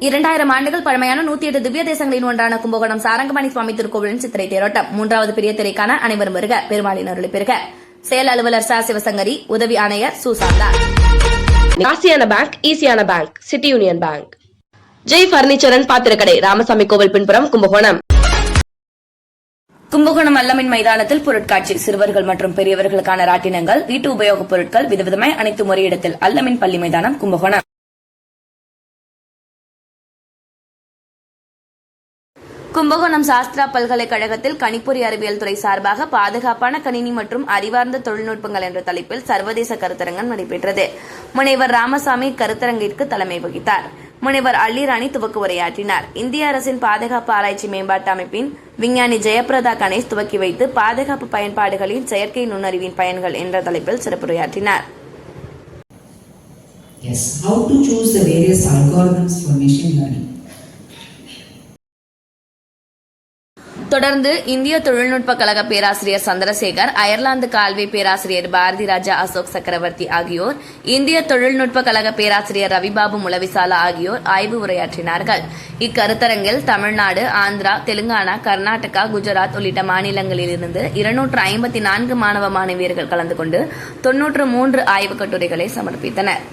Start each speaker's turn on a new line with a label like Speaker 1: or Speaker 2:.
Speaker 1: இரண்டாயிரம் ஆண்டுகள் பழமையான நூத்தி எட்டு திவ்ய தேசங்களின் ஒன்றான கும்பகோணம் சாரங்கமணி சுவாமி திருக்கோவிலின் சித்திரை தேரோட்டம். மூன்றாவது பெரிய திரைக்கான அனைவரும் வருக. பெருமாளின் அருளி பெருக செயல் அலுவலர் ச. சிவசங்கரி உதவி ஆணையர் சுசாந்தா.
Speaker 2: ஆசியான bank ஈசியான bank city union bank Jai furniture and பாத்திரக்கடை Ramasamy கோவில் பின்புறம் கும்பகோணம்.
Speaker 1: கும்பகோணம் அல்லமின் மைதானத்தில் பொருட்காட்சி சிறுவர்கள் மற்றும் பெரியவர்களுக்கான ராட்டினங்கள் வீட்டு உபயோகப் பொருட்கள் விதவிதமாய் அனைத்து ஒரே இடத்தில் அல்லமின் பள்ளி மைதானம் கும்பகோணம். கும்பகோணம் சாஸ்திரா பல்கலைக்கழகத்தில் கணிப்பொறி அறிவியல் துறை சார்பாக பாதுகாப்பான கணினி மற்றும் அறிவார்ந்த தொழில்நுட்பங்கள் என்ற தலைப்பில் சர்வதேச கருத்தரங்கம் நடைபெற்றது. முனைவர் ராமசாமி கருத்தரங்கிற்கு தலைமை வகித்தார். முனைவர் அள்ளிராணி துவக்க உரையாற்றினார். இந்திய அரசின் பாதுகாப்பு ஆராய்ச்சி மேம்பாட்டு அமைப்பின் விஞ்ஞானி ஜெயபிரதா கணேஷ் துவக்கி வைத்து பாதுகாப்பு பயன்பாடுகளின் செயற்கை நுண்ணறிவின் பயன்கள் என்ற தலைப்பில் சிறப்புரையாற்றினார்.
Speaker 3: Yes, how to choose the various algorithms for machine learning.
Speaker 1: தொடர்ந்து இந்திய தொழில்நுட்ப கழக பேராசிரியர் சந்திரசேகர் அயர்லாந்து கால்வி பேராசிரியர் பாரதி ராஜா அசோக் சக்கரவர்த்தி ஆகியோர் இந்திய தொழில்நுட்ப கழக பேராசிரியர் ரவிபாபு முலவிசாலா ஆகியோர் ஆய்வு உரையாற்றினார்கள். இக்கருத்தரங்கில் தமிழ்நாடு ஆந்திரா தெலுங்கானா கர்நாடகா குஜராத் உள்ளிட்ட மாநிலங்களிலிருந்து இருநூற்று ஐம்பத்தி நான்கு மாணவ மாணவியர்கள் கலந்து கொண்டு தொன்னூற்று மூன்று ஆய்வுக் கட்டுரைகளை சமர்ப்பித்தனர்.